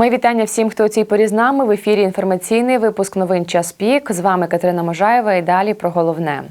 Мої вітання всім, хто у цій порі з нами. В ефірі інформаційний випуск новин час пік. З вами Катерина Можаєва і далі про головне.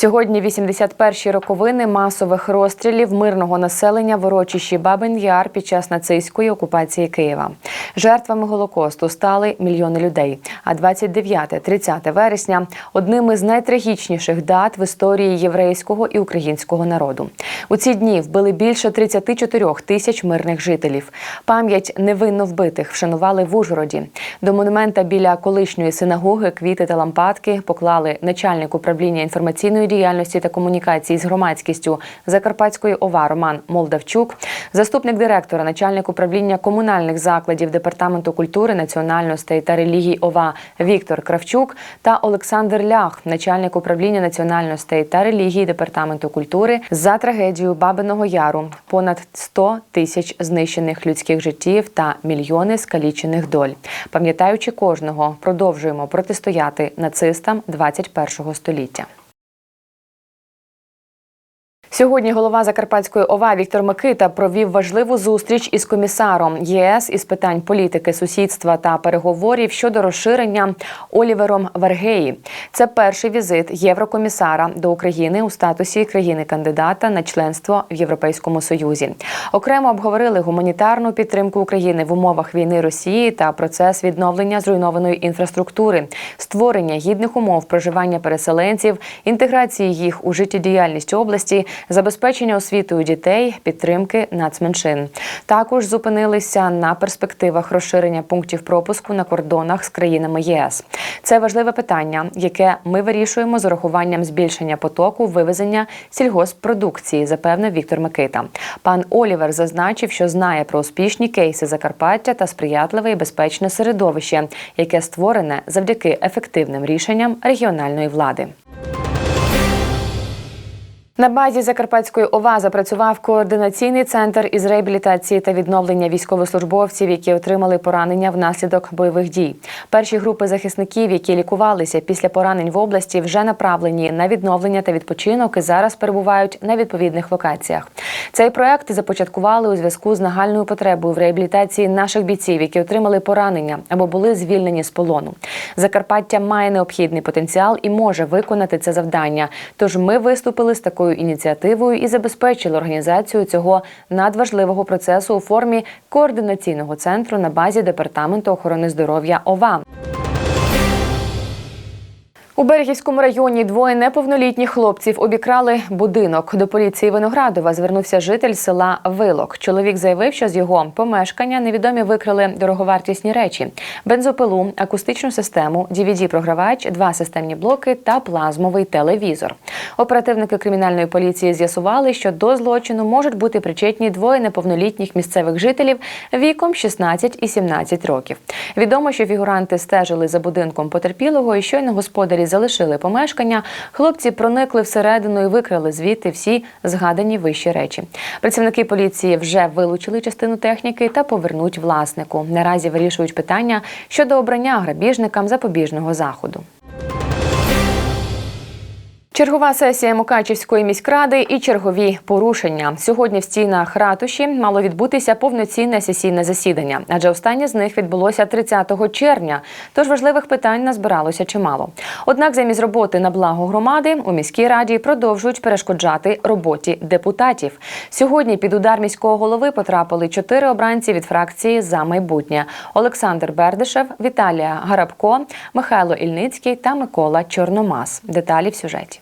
Сьогодні 81-ті роковини масових розстрілів мирного населення в урочищі Бабин Яр під час нацистської окупації Києва. Жертвами голокосту стали мільйони людей. А 29-30 вересня одним із найтрагічніших дат в історії єврейського і українського народу. У ці дні вбили більше 34 тисяч мирних жителів. Пам'ять невинно вбитих вшанували в Ужгороді. До монумента біля колишньої синагоги квіти та лампадки поклали начальник управління інформаційної діяльності та комунікації з громадськістю Закарпатської ОВА Роман Молдавчук, заступник директора, начальник управління комунальних закладів департаменту культури, національностей та релігій ОВА Віктор Кравчук та Олександр Лях, начальник управління національностей та релігій департаменту культури за трагедію Бабиного Яру. Понад 100 тисяч знищених людських життів та мільйони скалічених доль. Пам'ятаючи кожного, продовжуємо протистояти нацистам 21 століття. Сьогодні голова Закарпатської ОВА Віктор Микита провів важливу зустріч із комісаром ЄС із питань політики, сусідства та переговорів щодо розширення Олівером Вергеї. Це перший візит єврокомісара до України у статусі країни-кандидата на членство в Європейському Союзі. Окремо обговорили гуманітарну підтримку України в умовах війни Росії та процес відновлення зруйнованої інфраструктури, створення гідних умов проживання переселенців, інтеграції їх у життєдіяльність області забезпечення освітою дітей, підтримки нацменшин. Також зупинилися на перспективах розширення пунктів пропуску на кордонах з країнами ЄС. Це важливе питання, яке ми вирішуємо з урахуванням збільшення потоку вивезення сільгосппродукції, запевнив Віктор Микита. Пан Олівер зазначив, що знає про успішні кейси Закарпаття та сприятливе і безпечне середовище, яке створене завдяки ефективним рішенням регіональної влади. На базі Закарпатської ОВА запрацював координаційний центр із реабілітації та відновлення військовослужбовців, які отримали поранення внаслідок бойових дій. Перші групи захисників, які лікувалися після поранень в області, вже направлені на відновлення та відпочинок і зараз перебувають на відповідних локаціях. Цей проект започаткували у зв'язку з нагальною потребою в реабілітації наших бійців, які отримали поранення або були звільнені з полону. Закарпаття має необхідний потенціал і може виконати це завдання. Тож ми виступили з такою ініціативою і забезпечили організацію цього надважливого процесу у формі координаційного центру на базі департаменту охорони здоров'я ОВА. У Берегівському районі двоє неповнолітніх хлопців обікрали будинок. До поліції Виноградова звернувся житель села Вилок. Чоловік заявив, що з його помешкання невідомі викрили дороговартісні речі: бензопилу, акустичну систему, DVD-програвач, два системні блоки та плазмовий телевізор. Оперативники кримінальної поліції з'ясували, що до злочину можуть бути причетні двоє неповнолітніх місцевих жителів віком 16 і 17 років. Відомо, що фігуранти стежили за будинком потерпілого і щойно господарі залишили помешкання, хлопці проникли всередину і викрали звідти всі згадані вищі речі. Працівники поліції вже вилучили частину техніки та повернуть власнику. Наразі вирішують питання щодо обрання грабіжникам запобіжного заходу. Чергова сесія Мукачівської міськради і чергові порушення. Сьогодні в стінах ратуші мало відбутися повноцінне сесійне засідання, адже останнє з них відбулося 30 червня. Тож важливих питань назбиралося чимало. Однак, замість роботи на благо громади у міській раді продовжують перешкоджати роботі депутатів. Сьогодні під удар міського голови потрапили чотири обранці від фракції за майбутнє: Олександр Бердишев, Віталія Гарабко, Михайло Ільницький та Микола Чорномас. Деталі в сюжеті.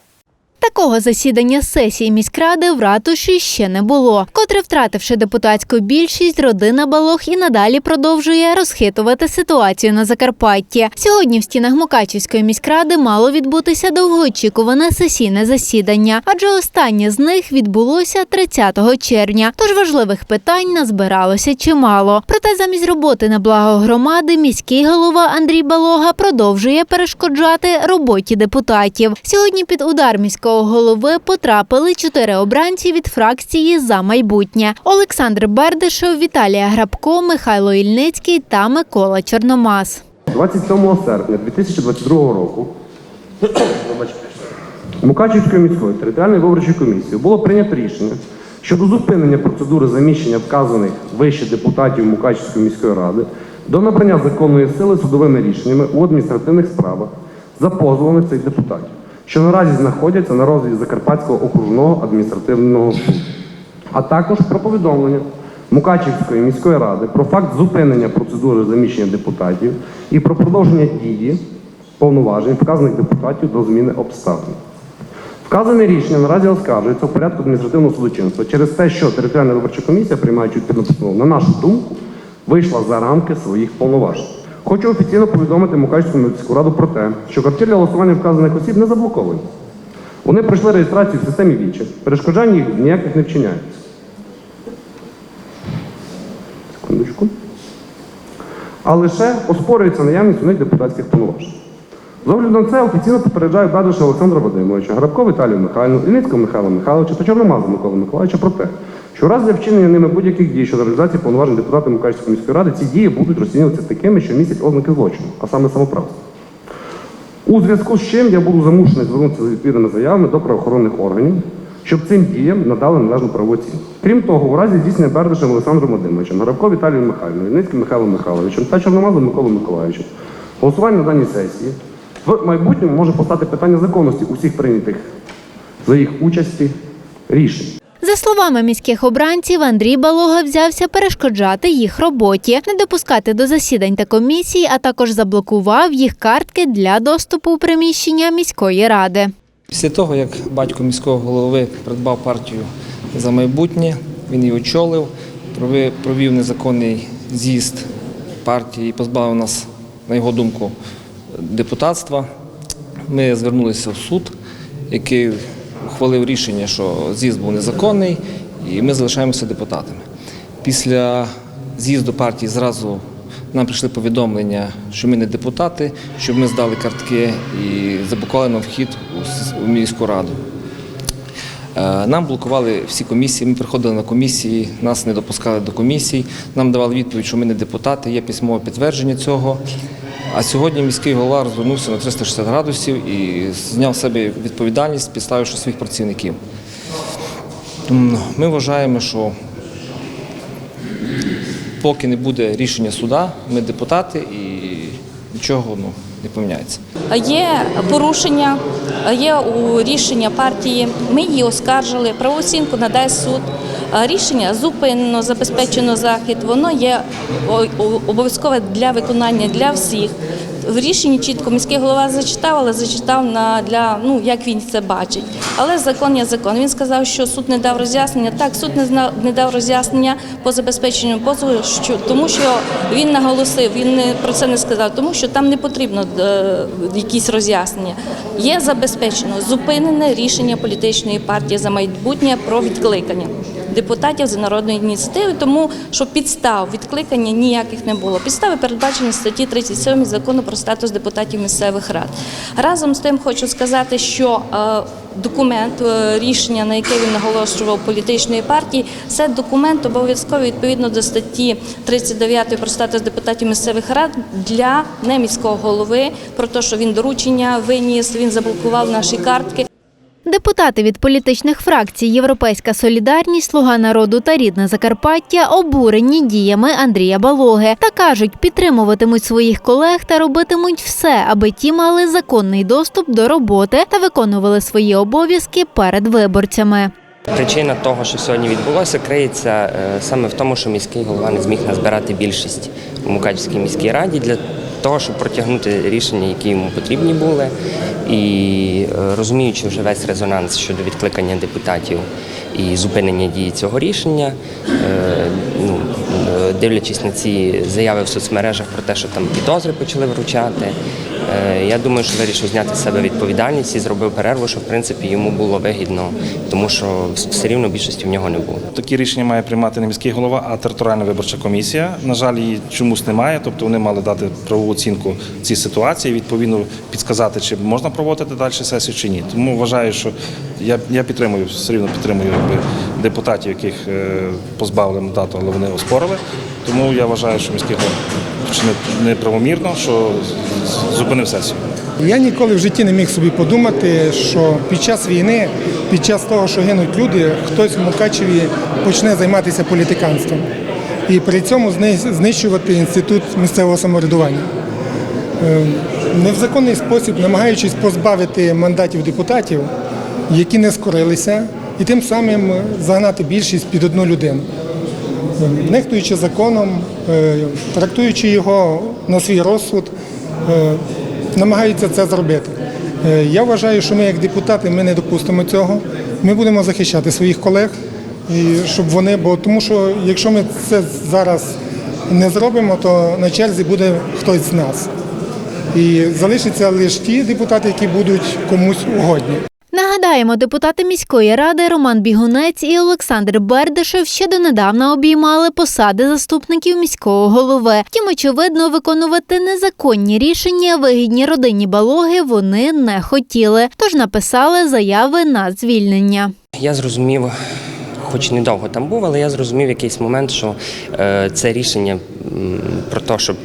Такого засідання сесії міськради в ратуші ще не було. Котре, втративши депутатську більшість, родина Балох і надалі продовжує розхитувати ситуацію на Закарпатті. Сьогодні в стінах Мукачівської міськради мало відбутися довгоочікуване сесійне засідання, адже останнє з них відбулося 30 червня. Тож важливих питань назбиралося чимало. Проте замість роботи на благо громади міський голова Андрій Балога продовжує перешкоджати роботі депутатів. Сьогодні під удар міського голови потрапили чотири обранці від фракції за майбутнє: Олександр Бердишев, Віталія Грабко, Михайло Ільницький та Микола Чорномас. 27 серпня 2022 року Мукачівською міською територіальною виборчою комісією було прийнято рішення щодо зупинення процедури заміщення вказаних вище депутатів Мукачівської міської ради до набрання законної сили судовими рішеннями у адміністративних справах за позовами цих депутатів, що наразі знаходяться на розгляді Закарпатського окружного адміністративного суду а також про повідомлення Мукачівської міської ради про факт зупинення процедури заміщення депутатів і про продовження дії повноважень вказаних депутатів до зміни обставин. Вказане рішення наразі оскаржується в порядку адміністративного судочинства через те, що територіальна виборча комісія, приймаючи відповідну постанову, на нашу думку, вийшла за рамки своїх повноважень. Хочу офіційно повідомити Мукачівську міську раду про те, що картки для голосування вказаних осіб не заблоковані. Вони пройшли реєстрацію в системі Вічі. Перешкоджань їх ніяких не вчиняється. Секундочку. А лише оспорюється наявність у них депутатських повноважень. З огляду на це офіційно попереджаю Бадуша Олександра Вадимовича, Грабко Віталію Михайловну, Ільницького Михайла Михайловича та Чорномаза Микола Миколаївича про те, що в разі вчинення ними будь-яких дій щодо реалізації повноважень депутата Мукачівської міської ради, ці дії будуть розцінюватися такими, що містять ознаки злочину, а саме самоправства. У зв'язку з чим я буду змушений звернутися з відповідними заявами до правоохоронних органів, щоб цим діям надали належну правову оцінку. Крім того, у разі здійснення Бердишем Олександром Вадимовичем, Горобко Віталієм Михайловною, Ільницьким Михайлом Михайловичем та Чорномазом Миколою Миколаївичем, голосування на даній сесії в майбутньому може постати питання законності усіх прийнятих за їх участі рішень. За словами міських обранців, Андрій Балога взявся перешкоджати їх роботі, не допускати до засідань та комісій, а також заблокував їх картки для доступу у приміщення міської ради. Після того, як батько міського голови придбав партію за майбутнє, він її очолив, провів незаконний з'їзд партії і позбавив нас, на його думку, депутатства. Ми звернулися в суд, який ухвалив рішення, що з'їзд був незаконний, і ми залишаємося депутатами. Після з'їзду партії зразу нам прийшли повідомлення, що ми не депутати, щоб ми здали картки і заблокували нам вхід у міську раду. Е, Нам блокували всі комісії. Ми приходили на комісії, нас не допускали до комісій. Нам давали відповідь, що ми не депутати, є письмове підтвердження цього. А сьогодні міський голова розвернувся на 360 градусів і зняв себе відповідальність, підставивши своїх працівників. Ми вважаємо, що поки не буде рішення суда, ми депутати і нічого ну, не поміняється. Є порушення, є рішення партії. Ми її оскаржили. Правову оцінку надасть суд. Рішення зупинено, забезпечено захід. Воно є обов'язкове для виконання для всіх. В рішенні чітко міський голова зачитав, але зачитав на для ну як він це бачить. Але закон є закон. Він сказав, що суд не дав роз'яснення. Так, суд не зна- не дав роз'яснення по забезпеченню позову, що тому, що він наголосив, він не про це не сказав, тому що там не потрібно е, якісь роз'яснення. Є забезпечено зупинене рішення політичної партії за майбутнє про відкликання депутатів за народної ініціативи, тому що підстав відкликання ніяких не було. Підстави передбачені в статті 37 закону про статус депутатів місцевих рад. Разом з тим хочу сказати, що е, документ, е, рішення, на яке він наголошував політичної партії, це документ обов'язковий відповідно до статті 39 про статус депутатів місцевих рад для не міського голови, про те, що він доручення виніс, він заблокував наші картки. Депутати від політичних фракцій Європейська Солідарність, Слуга народу та Рідне Закарпаття обурені діями Андрія Балоги та кажуть, підтримуватимуть своїх колег та робитимуть все, аби ті мали законний доступ до роботи та виконували свої обов'язки перед виборцями. Причина того, що сьогодні відбулося, криється е, саме в тому, що міський голова не зміг назбирати більшість у Мукачівській міській раді для того, щоб протягнути рішення, які йому потрібні були. І е, розуміючи вже весь резонанс щодо відкликання депутатів і зупинення дії цього рішення, е, ну, е, дивлячись на ці заяви в соцмережах про те, що там підозри почали вручати, я думаю, що вирішив зняти з себе відповідальність і зробив перерву, що в принципі йому було вигідно, тому що все рівно більшості в нього не було. Такі рішення має приймати не міський голова, а територіальна виборча комісія. На жаль, її чомусь немає. Тобто вони мали дати правову оцінку цій ситуації, відповідно підсказати, чи можна проводити далі сесію чи ні. Тому вважаю, що я, я підтримую все рівно підтримую якби, депутатів, яких е, позбавили мандату, але вони оспорили. Тому я вважаю, що міський голова вчинив неправомірно, що зупинив сесію. Я ніколи в житті не міг собі подумати, що під час війни, під час того, що гинуть люди, хтось в Мукачеві почне займатися політиканством і при цьому знищувати інститут місцевого самоврядування. Е, Не в законний спосіб, намагаючись позбавити мандатів депутатів, які не скорилися, і тим самим загнати більшість під одну людину. Нехтуючи законом, е, трактуючи його на свій розсуд, е, намагаються це зробити. Е, Я вважаю, що ми, як депутати, ми не допустимо цього. Ми будемо захищати своїх колег, щоб вони, бо тому що якщо ми це зараз не зробимо, то на черзі буде хтось з нас. І залишаться лише ті депутати, які будуть комусь угодні. Нагадаємо, депутати міської ради Роман Бігунець і Олександр Бердишев ще донедавна обіймали посади заступників міського голови. Втім, очевидно, виконувати незаконні рішення вигідні родині Балоги вони не хотіли, тож написали заяви на звільнення. Я зрозумів, хоч недовго там був, але я зрозумів якийсь момент, що е, це рішення про те, щоб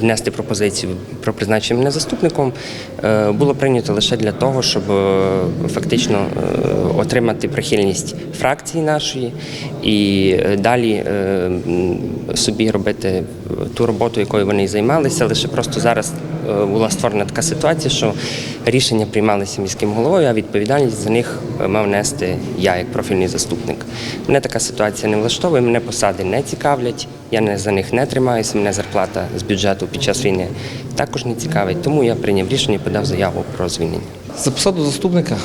внести пропозицію про призначення мене заступником, було прийнято лише для того, щоб е, фактично е, отримати прихильність фракції нашої і е, далі е, собі робити ту роботу, якою вони і займалися. Лише просто зараз е, була створена така ситуація, що рішення приймалися міським головою, а відповідальність за них е, мав нести я як профільний заступник. Мене така ситуація не влаштовує, мене посади не цікавлять, я не за них не тримаюся, мене зарплата з бюджету під час війни також не цікавить. Тому я прийняв рішення подав заяву про звільнення. За посаду заступника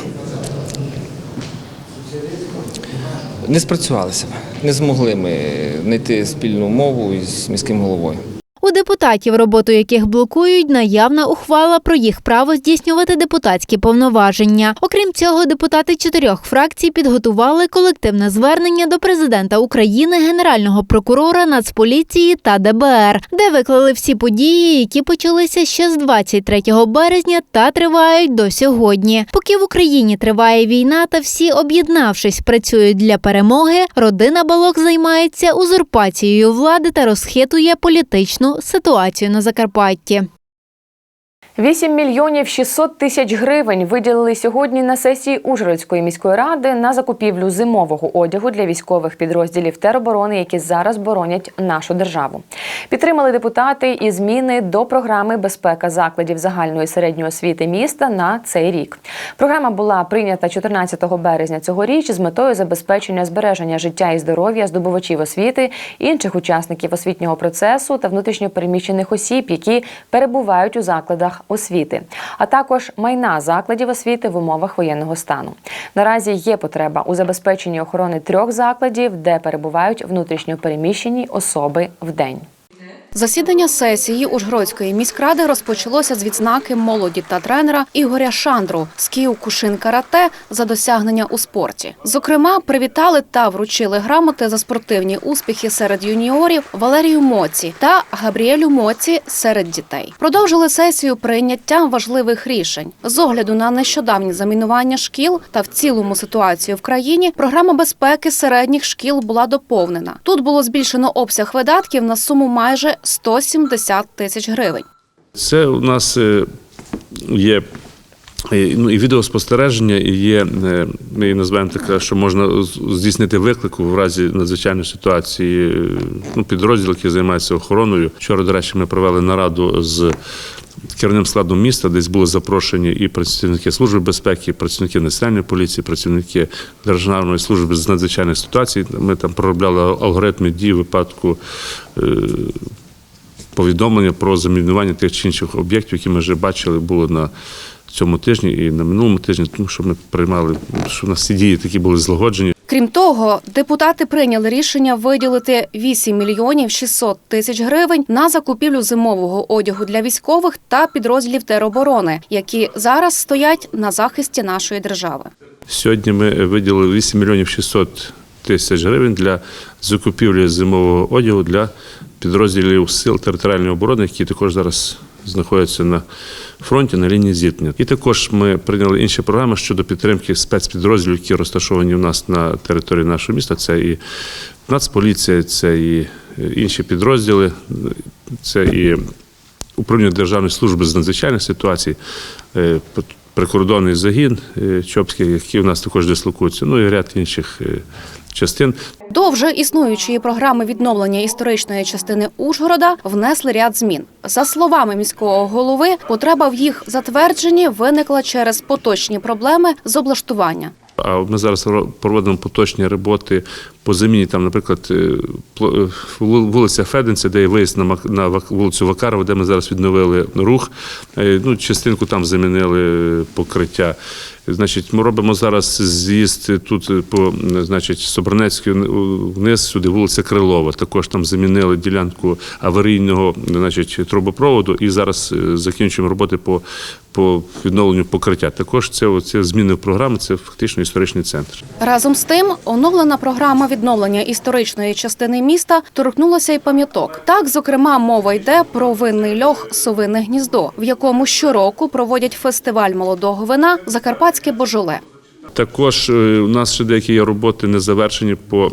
не спрацювалися, не змогли ми знайти спільну мову із міським головою. У депутатів, роботу яких блокують, наявна ухвала про їх право здійснювати депутатські повноваження. Окрім цього, депутати чотирьох фракцій підготували колективне звернення до президента України, генерального прокурора, Нацполіції та ДБР, де виклали всі події, які почалися ще з 23 березня та тривають до сьогодні. Поки в Україні триває війна, та всі, об'єднавшись, працюють для перемоги. Родина Балок займається узурпацією влади та розхитує політичну ситуацію на Закарпатті. 8 мільйонів 600 тисяч гривень виділили сьогодні на сесії Ужгородської міської ради на закупівлю зимового одягу для військових підрозділів тероборони, які зараз боронять нашу державу. Підтримали депутати і зміни до програми безпека закладів загальної середньої освіти міста на цей рік. Програма була прийнята 14 березня цьогоріч з метою забезпечення збереження життя і здоров'я здобувачів освіти, інших учасників освітнього процесу та внутрішньопереміщених осіб, які перебувають у закладах освіти, а також майна закладів освіти в умовах воєнного стану. Наразі є потреба у забезпеченні охорони трьох закладів, де перебувають внутрішньо переміщені особи в день. Засідання сесії Ужгородської міськради розпочалося з відзнаки молоді та тренера Ігоря Шандру з Київ-Кушин Карате за досягнення у спорті. Зокрема, привітали та вручили грамоти за спортивні успіхи серед юніорів Валерію Моці та Габріелю Моці серед дітей. Продовжили сесію прийняттям важливих рішень з огляду на нещодавні замінування шкіл та в цілому ситуацію в країні. Програма безпеки середніх шкіл була доповнена. Тут було збільшено обсяг видатків на суму майже 170 тисяч гривень. Це у нас е, є е, ну, і відеоспостереження, і є, е, ми її називаємо таке, що можна здійснити виклику в разі надзвичайної ситуації. Ну, підрозділ, який займається охороною. Вчора, до речі, ми провели нараду з керівним складом міста, десь були запрошені і працівники Служби безпеки, і працівники національної поліції, працівники Державної служби з надзвичайних ситуацій. Ми там проробляли алгоритми дій випадку. Повідомлення про замінування тих чи інших об'єктів, які ми вже бачили, було на цьому тижні і на минулому тижні, тому що ми приймали, що в нас ці дії такі були злагоджені. Крім того, депутати прийняли рішення виділити 8 мільйонів 600 тисяч гривень на закупівлю зимового одягу для військових та підрозділів тероборони, які зараз стоять на захисті нашої держави. Сьогодні ми виділили 8 мільйонів 600 тисяч гривень для закупівлі зимового одягу для підрозділів сил територіальної оборони, які також зараз знаходяться на фронті на лінії зіткнення. І також ми прийняли інші програми щодо підтримки спецпідрозділів, які розташовані у нас на території нашого міста. Це і Нацполіція, це і інші підрозділи, це і управління Державної служби з надзвичайних ситуацій, е, прикордонний загін е, Чопський, який у нас також дислокується, ну і ряд інших е, частин. До вже існуючої програми відновлення історичної частини Ужгорода внесли ряд змін. За словами міського голови, потреба в їх затвердженні виникла через поточні проблеми з облаштування. А ми зараз проводимо поточні роботи по заміні, там, наприклад, е, е, вул- вулиця Феденця, де є виїзд на вулицю Вакарова, де ми зараз відновили рух. Е, Ну, частинку там замінили покриття. Значить, ми робимо зараз з'їзд тут по значить, Собранецькій вниз, сюди вулиця Крилова. Також там замінили ділянку аварійного значить, трубопроводу і зараз закінчуємо роботи по, по відновленню покриття. Також це оці зміни в програмі, це фактично історичний центр. Разом з тим, оновлена програма відновлення історичної частини міста торкнулася й пам'яток. Так, зокрема, мова йде про винний льох Совине гніздо, в якому щороку проводять фестиваль молодого вина Закарпатське Божоле. Також е, у нас ще деякі роботи не завершені по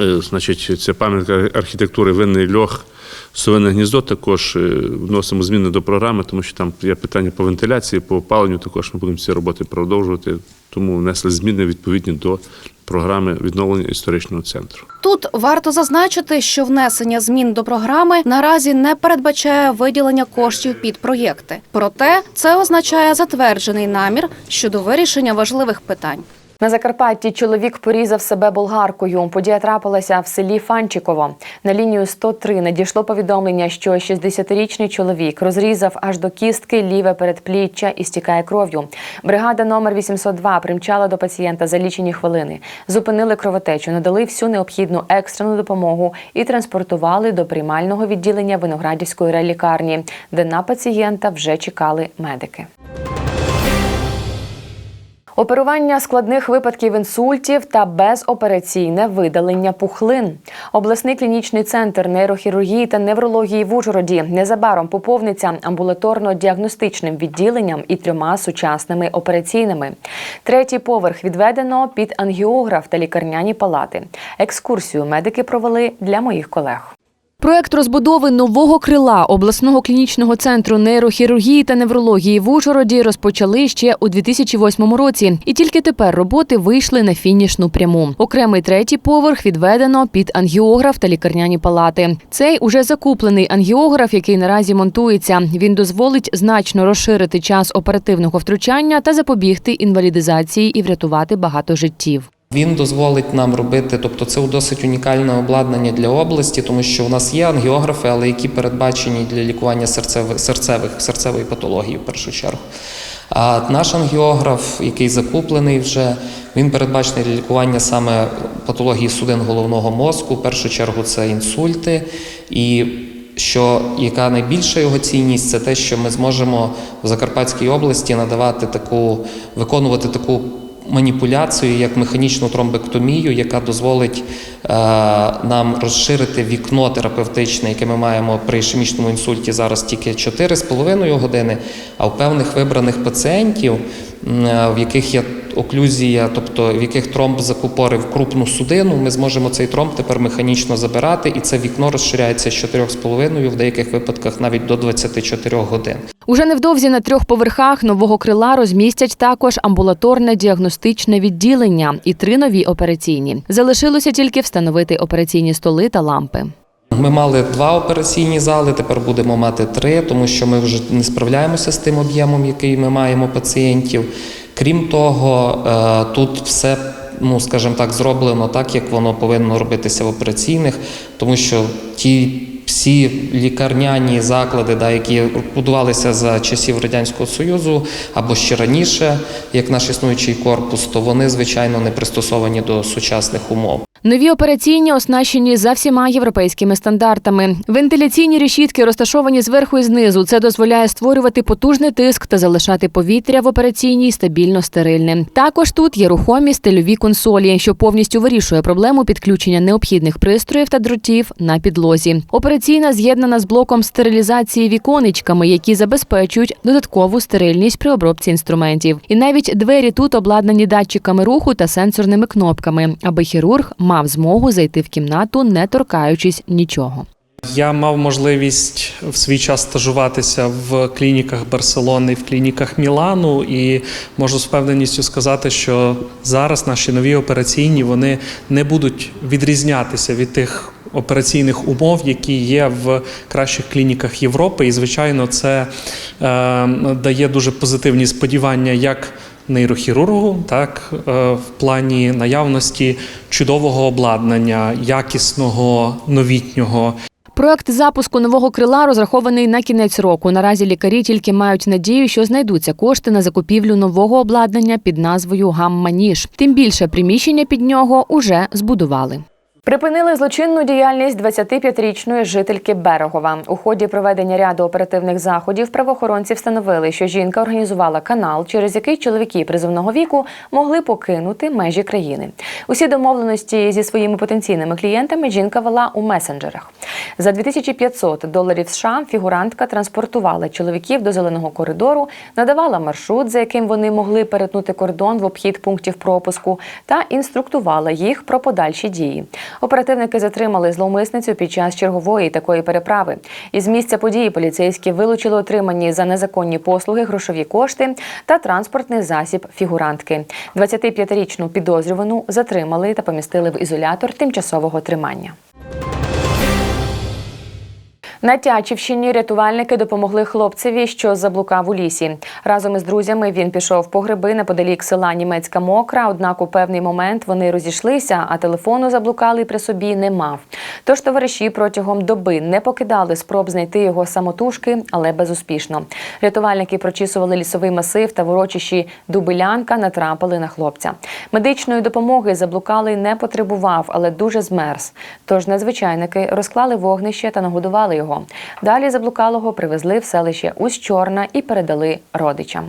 е, значить, це пам'ятка архітектури винний льох. Совине гніздо також е, вносимо зміни до програми, тому що там є питання по вентиляції, по опаленню. Також ми будемо ці роботи продовжувати. Тому внесли зміни відповідні до програми відновлення історичного центру. Тут варто зазначити, що внесення змін до програми наразі не передбачає виділення коштів під проєкти. Проте це означає затверджений намір щодо вирішення важливих питань. На Закарпатті чоловік порізав себе болгаркою. Подія трапилася в селі Фанчиково. На лінію 103 надійшло повідомлення, що 60-річний чоловік розрізав аж до кістки ліве передпліччя і стікає кров'ю. Бригада номер 802 примчала до пацієнта за лічені хвилини. Зупинили кровотечу, надали всю необхідну екстрену допомогу і транспортували до приймального відділення виноградівської релікарні, де на пацієнта вже чекали медики. Оперування складних випадків інсультів та безопераційне видалення пухлин. Обласний клінічний центр нейрохірургії та неврології в Ужгороді незабаром поповниться амбулаторно-діагностичним відділенням і трьома сучасними операційними. Третій поверх відведено під ангіограф та лікарняні палати. Екскурсію медики провели для моїх колег. Проект розбудови нового крила обласного клінічного центру нейрохірургії та неврології в Ужгороді розпочали ще у 2008 році, і тільки тепер роботи вийшли на фінішну пряму. Окремий третій поверх відведено під ангіограф та лікарняні палати. Цей уже закуплений ангіограф, який наразі монтується. Він дозволить значно розширити час оперативного втручання та запобігти інвалідизації і врятувати багато життів. Він дозволить нам робити, тобто це досить унікальне обладнання для області, тому що у нас є ангіографи, але які передбачені для лікування серцевих, серцевих серцевої патології в першу чергу. А наш ангіограф, який закуплений вже, він передбачений для лікування саме патології судин головного мозку. В першу чергу це інсульти. І що яка найбільша його цінність, це те, що ми зможемо в Закарпатській області надавати таку, виконувати таку маніпуляцію, як механічну тромбектомію, яка дозволить е, нам розширити вікно терапевтичне, яке ми маємо при ішемічному інсульті зараз тільки 4,5 години, а у певних вибраних пацієнтів, е, в яких є оклюзія, тобто в яких тромб закупорив крупну судину, ми зможемо цей тромб тепер механічно забирати, і це вікно розширяється з 4,5, в деяких випадках навіть до 24 годин. Уже невдовзі на трьох поверхах нового крила розмістять також амбулаторне діагностичне відділення і три нові операційні. Залишилося тільки встановити операційні столи та лампи. Ми мали два операційні зали, тепер будемо мати три, тому що ми вже не справляємося з тим об'ємом, який ми маємо пацієнтів. Крім того, е, тут все, ну скажімо так, зроблено так, як воно повинно робитися в операційних, тому що ті всі лікарняні заклади, да, які будувалися за часів Радянського Союзу або ще раніше, як наш існуючий корпус, то вони звичайно не пристосовані до сучасних умов. Нові операційні оснащені за всіма європейськими стандартами. Вентиляційні решітки розташовані зверху і знизу. Це дозволяє створювати потужний тиск та залишати повітря в операційній стабільно стерильним. Також тут є рухомі стильові консолі, що повністю вирішує проблему підключення необхідних пристроїв та дротів на підлозі. Операційна з'єднана з блоком стерилізації віконечками, які забезпечують додаткову стерильність при обробці інструментів. І навіть двері тут обладнані датчиками руху та сенсорними кнопками, аби хірург мав змогу зайти в кімнату, не торкаючись нічого. Я мав можливість в свій час стажуватися в клініках Барселони, в клініках Мілану, і можу з впевненістю сказати, що зараз наші нові операційні вони не будуть відрізнятися від тих операційних умов, які є в кращих клініках Європи. І, звичайно, це е, дає дуже позитивні сподівання як нейрохірургу, так е, в плані наявності чудового обладнання, якісного, новітнього. Проект запуску нового крила розрахований на кінець року. Наразі лікарі тільки мають надію, що знайдуться кошти на закупівлю нового обладнання під назвою Гамма-Ніж. Тим більше приміщення під нього уже збудували. Припинили злочинну діяльність 25-річної жительки Берегова. У ході проведення ряду оперативних заходів правоохоронці встановили, що жінка організувала канал, через який чоловіки призовного віку могли покинути межі країни. Усі домовленості зі своїми потенційними клієнтами жінка вела у месенджерах. За 2500 доларів США фігурантка транспортувала чоловіків до зеленого коридору, надавала маршрут, за яким вони могли перетнути кордон в обхід пунктів пропуску, та інструктувала їх про подальші дії. Оперативники затримали зловмисницю під час чергової такої переправи. Із місця події поліцейські вилучили отримані за незаконні послуги грошові кошти та транспортний засіб фігурантки. 25-річну підозрювану затримали та помістили в ізолятор тимчасового тримання. На Тячівщині рятувальники допомогли хлопцеві, що заблукав у лісі. Разом із друзями він пішов по гриби неподалік села Німецька Мокра. Однак у певний момент вони розійшлися, а телефону заблукалий при собі не мав. Тож товариші протягом доби не покидали спроб знайти його самотужки, але безуспішно. Рятувальники прочісували лісовий масив та в урочищі Дубилянка натрапили на хлопця. Медичної допомоги заблукалий не потребував, але дуже змерз. Тож надзвичайники розклали вогнище та нагодували його. Далі заблукалого привезли в селище Усть-Чорна і передали родичам.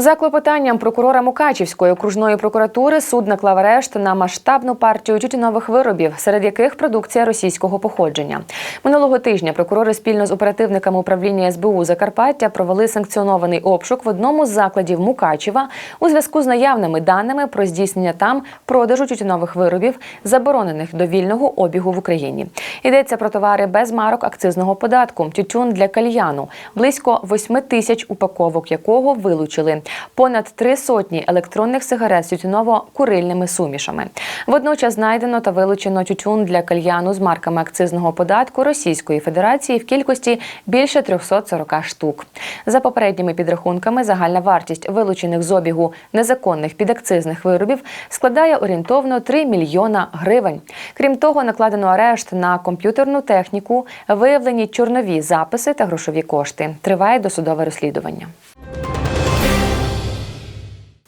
За клопотанням прокурора Мукачівської окружної прокуратури суд наклав арешт на масштабну партію тютюнових виробів, серед яких продукція російського походження. Минулого тижня прокурори спільно з оперативниками управління СБУ Закарпаття провели санкціонований обшук в одному з закладів Мукачева у зв'язку з наявними даними про здійснення там продажу тютюнових виробів, заборонених до вільного обігу в Україні. Йдеться про товари без марок акцизного податку, тютюн для кальяну, близько 8 тисяч упаковок якого вилучили, понад три сотні електронних сигарет з тютюново-курильними сумішами. Водночас знайдено та вилучено тютюн для кальяну з марками акцизного податку Російської Федерації в кількості більше 340 штук. За попередніми підрахунками, загальна вартість вилучених з обігу незаконних підакцизних виробів складає орієнтовно 3 мільйона гривень. Крім того, накладено арешт на комп'ютерну техніку, виявлені чорнові записи та грошові кошти. Триває досудове розслідування.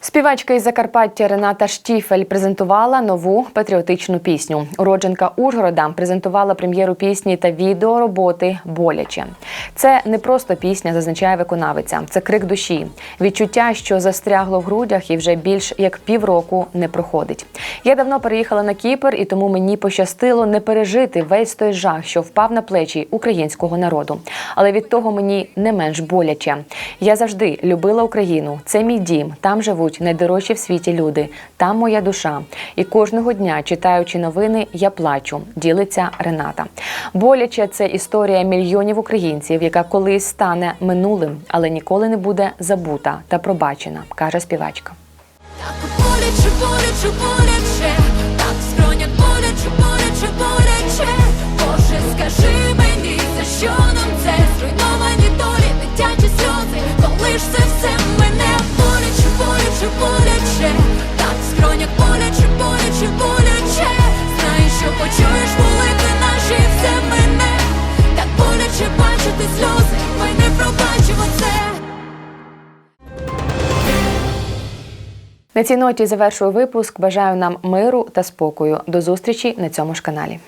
Співачка із Закарпаття Рената Штіфель презентувала нову патріотичну пісню. Уродженка Ужгорода презентувала прем'єру пісні та відео роботи боляче. Це не просто пісня, зазначає виконавиця. Це крик душі, відчуття, що застрягло в грудях і вже більш як півроку не проходить. Я давно переїхала на Кіпр, і тому мені пощастило не пережити весь той жах, що впав на плечі українського народу. Але від того мені не менш боляче. Я завжди любила Україну. Це мій дім. Там живуть найдорожчі в світі люди. Там моя душа. І кожного дня, читаючи новини, я плачу. Ділиться Рената. Боляче це історія мільйонів українців, яка колись стане минулим, але ніколи не буде забута та пробачена, каже співачка. Боляче, боляче, боляче, так в скронях боляче, боляче, боляче. Боже, скажи мені, за що боляче, так в скронях боляче, боляче, боляче. Знаєш, що почуєш молитви наші, все мене, так боляче бачити сльози, ми не пробачимо це. На цій ноті завершую випуск. Бажаю нам миру та спокою. До зустрічі на цьому ж каналі.